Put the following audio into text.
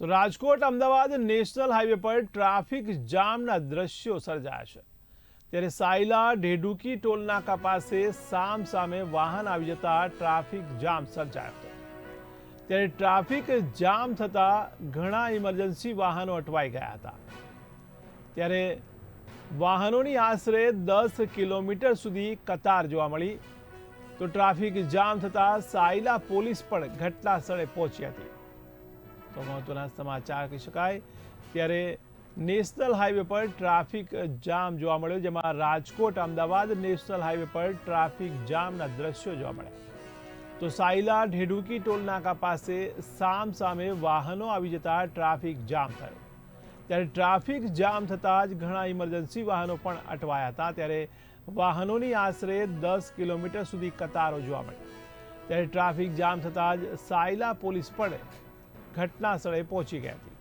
તો Rajkot, Ahmedabad national highway પર traffic જામના દ્રશ્યો સર્જાયા છે. ત્યારે સાયલા, ઢેડુકી ટોલનાકા પાસે સામ સામે વાહન આવી જતા ટ્રાફિક જામ સર્જાયો હતો. ત્યારે ટ્રાફિક જામ થતાં ઘણા ઇમરજન્સી વાહનો અટવાઈ ગયા હતા. ત્યારે વાહનોની આશરે દસ કિલોમીટર સુધી કતાર જોવા મળી. તો ટ્રાફિક જામ થતાં સાયલા પોલીસ પણ ઘટના સ્થળે પહોંચી હતી. તો મહત્વના સમાચાર કહી શકાય. ત્યારે નેશનલ હાઈવે પર ટ્રાફિક જામ જોવા મળ્યો, જેમાં રાજકોટ, અમદાવાદ નેશનલ હાઈવે પર ટ્રાફિક જામના દ્રશ્યો જોવા મળ્યા. તો સાયલા, ઢેડુકી ટોલ નાકા પાસે સામ સામે વાહનો આવી જતા ટ્રાફિક જામ થયો. ત્યારે ટ્રાફિક જામ થતાં જ ઘણા ઇમરજન્સી વાહનો પણ અટવાયા હતા. ત્યારે વાહનોની આશરે દસ કિલોમીટર સુધી કતારો જોવા મળી. ત્યારે ટ્રાફિક જામ થતાં જ સાયલા પોલીસ પણ ઘટના સ્થળે પહોંચી ગઈ હતી.